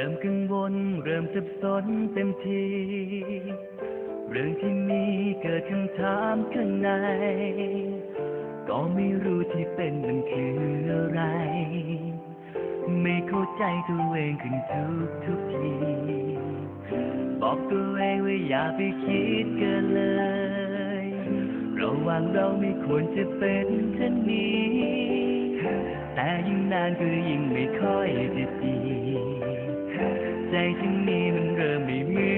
ริ่มกังวล เริ่มสับสนเต็มที เรื่องที่มีเกิดคำถามข้างใน ก็ไม่รู้ที่เป็นมันคืออะไร ไม่เข้าใจตัวเองขึ้นทุกทุกที บอกตัวเองว่าอย่าไปคิดเกินเลย ระหว่างเราไม่ควรจะเป็นเช่นนี้แต่ยิ่งนานก็ยิ่งไม่ค่อยจะดี ใจฉันนี้มันเริ่มไม่เหมื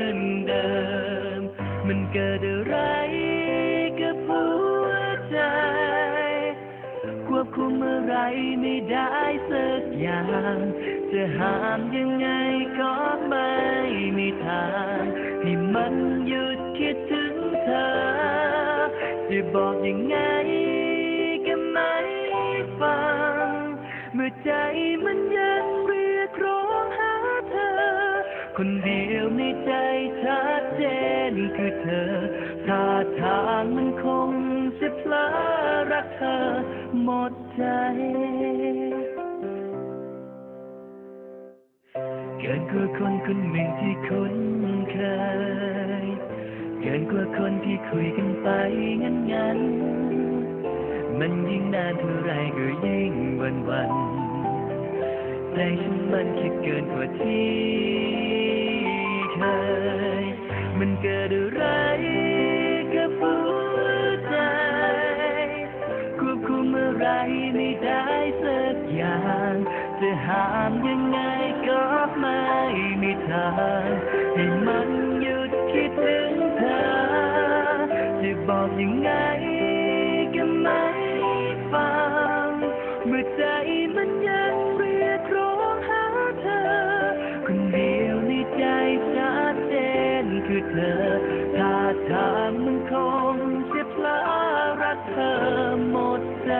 อนเดิม มันเกิดอะไรกับหัวใจ ควบคุมอะไรไม่ได้สักอย่าง จะห้ามยังไงก็ไม่มีทางให้มันหยุดคิดถึงเธอ จะบอกยังไงก็ไม่ฟัง เมื่อใจมันยังเรีย กร้องหาเธอ คนเดียวในใจชัดเจนคือเธอท่าทางมันคงจะพลอรักเธอหมดใจเกินกว่าคนคนหนึ่งที่คุ้นเคย เกินกว่าคนที่คุยกันไปงั้นงั้นมันยิ่งนานเท่าไรก็ยิ่งวันวัน ใจฉันมันคิดเกินกว่าที่เคย มันเกิดอะไรกับหัวใจ ควบคุมอะไรไม่ได้สักอย่าง จะห้ามยังไงก็ไม่มีทางให้มัน เธอ ถ้าทางมันคงจะพลอรักเธอหมดใจ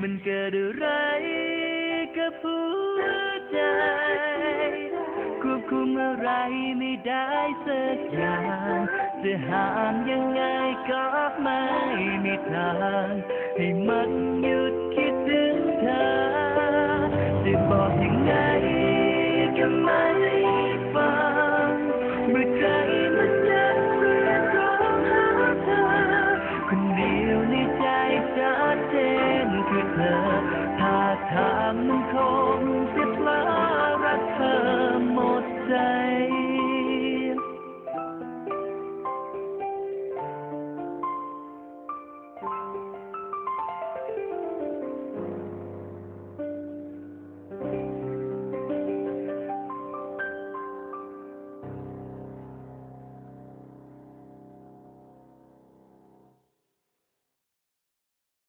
มันเกิดอะไรกับหัวใจ ควบคุมอะไรไม่ได้สักอย่างจะห้ามยังไงก็ไม่มีทางให้มันหยุดคิดถึงเธอจะบอกยังไงก็ไม่ฟังเมื่อใจมันยังเรียกร้องหาเธอคนเดียวในใจชัดเจนคือเธอถ้าทางมันคงจะ day.